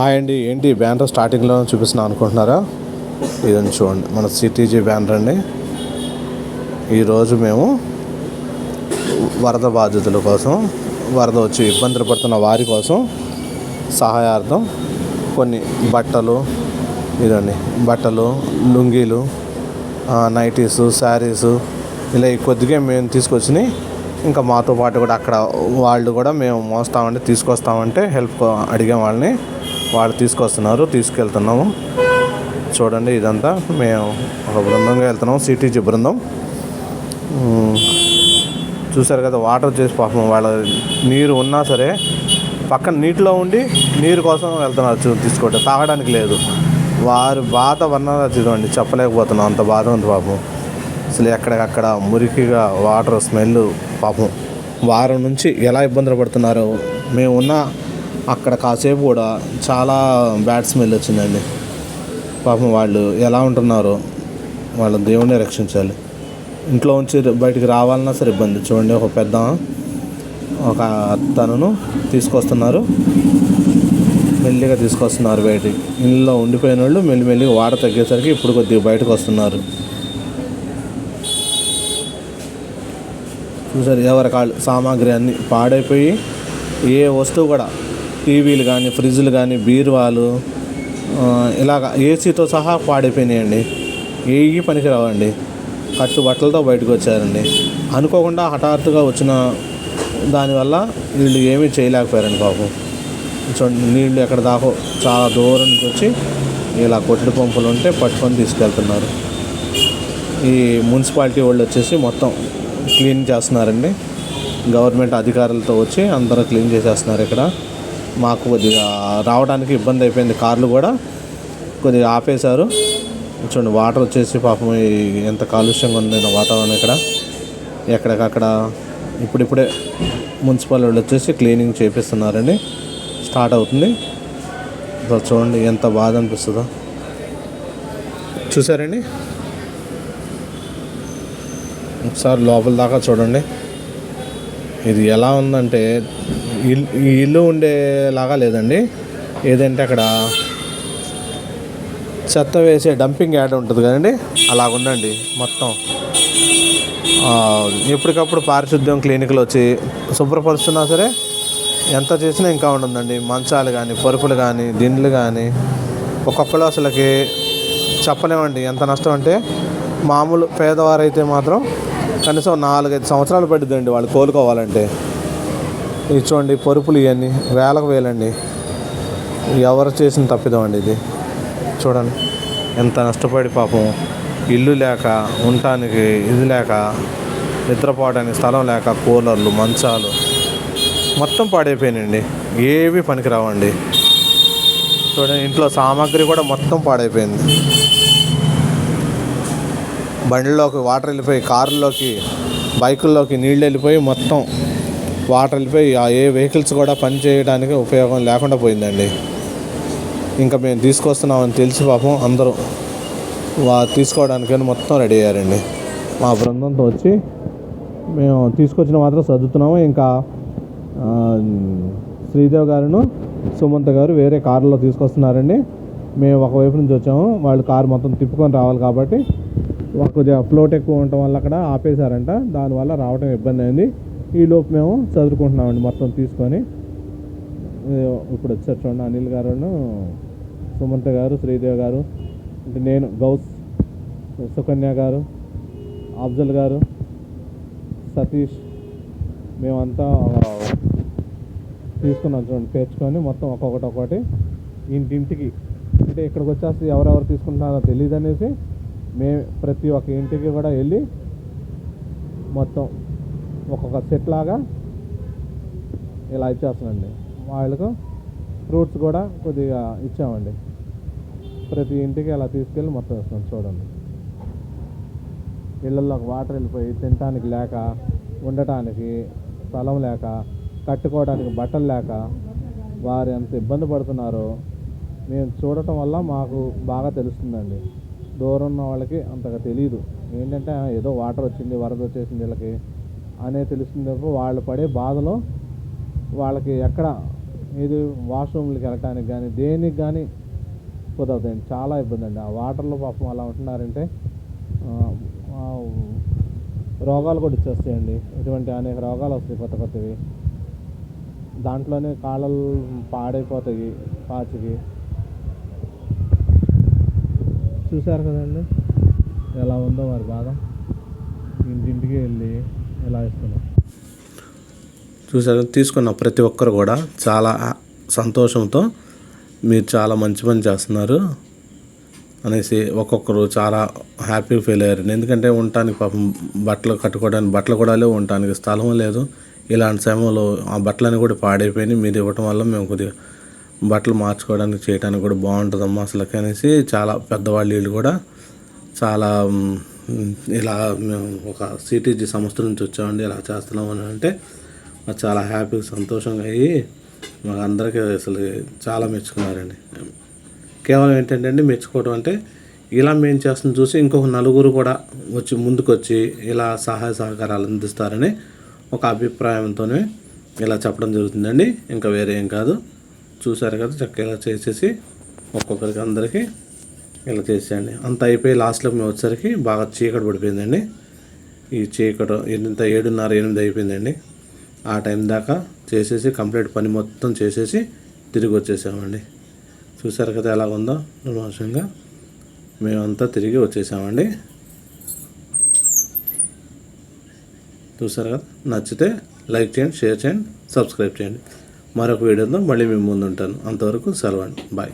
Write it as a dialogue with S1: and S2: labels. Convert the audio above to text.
S1: Hi అండి. ఏంటి banner స్టార్టింగ్లో చూపిస్తున్నా అనుకుంటున్నారా? ఇదని చూడండి. మన సిటీజీ బ్యానర్ అండి. ఈరోజు మేము వరద బాధితుల కోసం వరద వచ్చి ఇబ్బందులు పడుతున్న వారి కోసం సహాయార్థం కొన్ని బట్టలు ఇదండి. బట్టలు లుంగీలు నైటీస్ నైటీసు శారీసు ఇలా కొద్దిగా మేము తీసుకొచ్చినాయి ఇంకా మాతో పాటు కూడా అక్కడ వాళ్ళు కూడా మేము మోస్తామంటే తీసుకొస్తామంటే హెల్ప్ అడిగాం వాళ్ళని. వాళ్ళు తీసుకొస్తున్నారు తీసుకెళ్తున్నాము. చూడండి ఇదంతా మేము ఒక బృందంగా వెళ్తున్నాం సిటీజీ బృందం. చూసారు కదా వాటర్ చేసి పాపం వాళ్ళ నీరు ఉన్నా సరే పక్కన నీటిలో ఉండి నీరు కోసం వెళ్తున్నారు చూ తాగడానికి లేదు. వారి బాధ వర్ణాలు చూడండి చెప్పలేకపోతున్నాం అంత బాధ ఉంది పాపం. అసలు ఎక్కడికక్కడ మురికిగా వాటర్ స్మెల్ పాపం. వారం నుంచి ఎలా ఇబ్బందులు పడుతున్నారో మేము ఉన్న అక్కడ కాసేపు కూడా చాలా బ్యాడ్ స్మెల్ వచ్చిందండి. పాపం వాళ్ళు ఎలా ఉంటున్నారో వాళ్ళ దేవుణ్ణి రక్షించాలి. ఇంట్లో ఉంచి బయటికి రావాలన్నా సరే ఇబ్బంది. చూడండి ఒక పెద్ద ఒక తనను తీసుకొస్తున్నారు. మెల్లిగా తీసుకొస్తున్నారు బయటికి. ఇంట్లో ఉండిపోయిన వాళ్ళు మెల్లిమెల్లిగా వాడ తగ్గేసరికి ఇప్పుడు కొద్దిగా బయటకు వస్తున్నారు. చూసారు ఎవరి కాళ్ళు సామాగ్రి అన్నీ పాడైపోయి ఏ వస్తువు కూడా టీవీలు కానీ ఫ్రిడ్జ్లు కానీ బీరువాలు ఇలాగ ఏసీతో సహా పాడైపోయినాయండి. ఏవి పనికిరావండి. కట్టు బట్టలతో బయటకు వచ్చారండి. అనుకోకుండా హఠాత్తుగా వచ్చిన దానివల్ల వీళ్ళు ఏమీ చేయలేకపోయారండి పాపం చూడండి నీళ్ళు ఎక్కడ దాకో చాలా దూరం నుంచి వచ్చి ఇలా కొట్టుడు పంపులు ఉంటే పట్టుకొని తీసుకెళ్తున్నారు. ఈ మున్సిపాలిటీ వాళ్ళు వచ్చేసి మొత్తం క్లీన్ చేస్తున్నారండి. గవర్నమెంట్ అధికారులతో వచ్చి అందరూ క్లీన్ చేసేస్తున్నారు ఇక్కడ. మాకు కొద్దిగా రావడానికి ఇబ్బంది అయిపోయింది. కార్లు కూడా కొద్దిగా ఆపేశారు. చూడండి వాటర్ వచ్చేసి పాపం ఈ ఎంత కాలుష్యంగా ఉంది వాతావరణం ఇక్కడ. ఎక్కడికక్కడ ఇప్పుడిప్పుడే మున్సిపల్ వాళ్ళు వచ్చేసి క్లీనింగ్ చేపిస్తున్నారండి. స్టార్ట్ అవుతుంది. చూడండి ఎంత బాధ అనిపిస్తుందో. చూసారండి? ఒకసారి లోపల దాకా చూడండి. ఇది ఎలా ఉందంటే ఈ ఇల్లు ఉండేలాగా లేదండి. ఏదంటే అక్కడ చెత్త వేసే డంపింగ్ యాడ్ ఉంటుంది కదండి. అలాగుందండి మొత్తం. ఎప్పటికప్పుడు పారిశుద్ధ్యం క్లినిక్లు వచ్చి శుభ్రపరుస్తున్నా సరే ఎంత చేసినా ఇంకా ఉండదండి. మంచాలు కానీ పరుపులు కానీ దిండ్లు కానీ ఒక్కొక్కరు అసలుకి చెప్పలేమండి. ఎంత నష్టం అంటే మామూలు పేదవారైతే మాత్రం కనీసం నాలుగైదు సంవత్సరాలు పడుతుందండి వాళ్ళు కోలుకోవాలంటే. ఇది చూడండి పరుపులు ఇవన్నీ వేలకు వేలండి. ఎవరు చేసిన తప్పిదం అండి ఇది. చూడండి ఎంత నష్టపడి పాపం. ఇల్లు లేక ఉండటానికి ఇది లేక నిద్రపోవడానికి స్థలం లేక కూలర్లు మంచాలు మొత్తం పాడైపోయినండి ఏవి పనికిరావండి. చూడండి ఇంట్లో సామాగ్రి కూడా మొత్తం పాడైపోయింది. బండిలోకి వాటర్ వెళ్ళిపోయి కారుల్లోకి బైకుల్లోకి నీళ్ళు వెళ్ళిపోయి మొత్తం వాటర్పై ఆ ఏ వెహికల్స్ కూడా పని చేయడానికి ఉపయోగం లేకుండా పోయిందండి. ఇంకా మేము తీసుకొస్తున్నామని తెలిసి పాపం అందరూ వా తీసుకోవడానికని మొత్తం రెడీ అయ్యారండి. మా బృందంతో వచ్చి మేము తీసుకొచ్చిన మాత్రం సర్దుతున్నాము. ఇంకా శ్రీదేవ్ గారును సుమంత్ గారు వేరే కారులో తీసుకొస్తున్నారండి. మేము ఒకవైపు నుంచి వచ్చాము. వాళ్ళు కారు మొత్తం తిప్పుకొని రావాలి కాబట్టి ఒక కొద్దిగా ఫ్లోట్ ఎక్కువ ఉండటం వల్ల అక్కడ ఆపేశారంట. దానివల్ల రావడం ఇబ్బంది అయింది. ఈలోపు మేము చదువుకుంటున్నామండి మొత్తం తీసుకొని. ఇప్పుడు వచ్చారు చూడండి అనిల్ గారును సుమంత గారు శ్రీదేవి గారు అంటే నేను గౌస్ సుకన్య గారు అఫ్జల్ గారు సతీష్ మేమంతా తీసుకున్నాం చూడండి పేర్చుకొని మొత్తం ఒక్కొక్కటి ఒక్కొక్కటి ఇంటింటికి అంటే ఇక్కడికి వచ్చేసి ఎవరెవరు తీసుకుంటున్నారో తెలియదు అనేసి మేము ప్రతి ఒక్క ఇంటికి కూడా వెళ్ళి మొత్తం ఒక్కొక్క సెట్ లాగా ఇలా ఇచ్చేస్తున్నాండి వాళ్ళకు ఫ్రూట్స్ కూడా కొద్దిగా ఇచ్చామండి. ప్రతి ఇంటికి అలా తీసుకెళ్ళి మొత్తం ఇస్తాం చూడండి. ఇళ్ళల్లోకి వాటర్ వెళ్ళిపోయి తినటానికి లేక ఉండటానికి స్థలం లేక కట్టుకోవడానికి బట్టలు లేక వారు ఎంత ఇబ్బంది పడుతున్నారో మేము చూడటం వల్ల మాకు బాగా తెలుస్తుందండి. దూరం ఉన్న వాళ్ళకి అంతగా తెలియదు ఏంటంటే ఏదో వాటర్ వచ్చింది వరద వచ్చేసింది వీళ్ళకి. అనే తెలుస్తుంది తప్ప వాళ్ళు పడే బాధలో వాళ్ళకి ఎక్కడ ఇది వాష్రూమ్లకి వెళ్ళటానికి కానీ దేనికి కానీ కుదరదండి చాలా ఇబ్బంది అండి ఆ వాటర్లో పాపం అలా ఉంటున్నారంటే రోగాలు కూడా వచ్చేస్తాయండి. ఇటువంటి అనేక రోగాలు వస్తాయి కొత్త కొత్తవి. దాంట్లోనే కాళ్ళలు పాడైపోతాయి పాచికి. చూశారు కదండి? ఎలా ఉందో మరి బాధ. ఇంటింటికి వెళ్ళి ఎలా ఇస్తున్నాం చూసారు తీసుకున్న ప్రతి ఒక్కరు కూడా చాలా సంతోషంతో మీరు చాలా మంచి పని చేస్తున్నారు అనేసి ఒక్కొక్కరు చాలా హ్యాపీ ఫీల్ అయ్యారు. ఎందుకంటే ఉండటానికి పాపం బట్టలు కట్టుకోవడానికి బట్టలు కూడా లేవు ఉండటానికి స్థలం లేదు. ఇలాంటి సమయంలో ఆ బట్టలన్నీ కూడా పాడైపోయినాయి. మీరు ఇవ్వటం వల్ల మేము కొద్దిగా బట్టలు మార్చుకోవడానికి చేయడానికి కూడా బాగుంటుందమ్మా అసలు అనేసి చాలా పెద్దవాళ్ళు వీళ్ళు కూడా చాలా ఇలా మేము ఒక సిటీజీ సంస్థ నుంచి వచ్చామండి ఇలా చేస్తున్నాం అని అంటే మాకు చాలా హ్యాపీగా సంతోషంగా అయ్యి మాకు అందరికీ అసలు చాలా మెచ్చుకున్నారండి. కేవలం ఏంటంటే అండి మెచ్చుకోవడం అంటే ఇలా మేము చేస్తున్న చూసి ఇంకొక నలుగురు కూడా వచ్చి ముందుకొచ్చి ఇలా సహాయ సహకారాలు అందిస్తారని ఒక అభిప్రాయంతోనే ఇలా చెప్పడం జరుగుతుందండి. ఇంకా వేరే ఏం కాదు. చూసారు కదా చక్కగా ఇలా చేసేసి ఒక్కొక్కరికి అందరికీ ఇలా చేసేయండి అంత అయిపోయి లాస్ట్లో మేము వచ్చేసరికి బాగా చీకటి పడిపోయిందండి. ఈ చీకటి ఎంత ఏడున్నర ఎనిమిది అయిపోయిందండి. ఆ టైం దాకా చేసేసి కంప్లీట్ పని మొత్తం చేసేసి తిరిగి వచ్చేసామండి. చూసారు కదా ఎలా ఉందో? నిర్మానుషంగా మేమంతా తిరిగి వచ్చేసామండి. చూసారు కదా? నచ్చితే లైక్ చేయండి షేర్ చేయండి సబ్స్క్రైబ్ చేయండి. మరొక వీడియోతో మళ్ళీ మేము ముందు ఉంటాను అంతవరకు సెలవండి. బాయ్.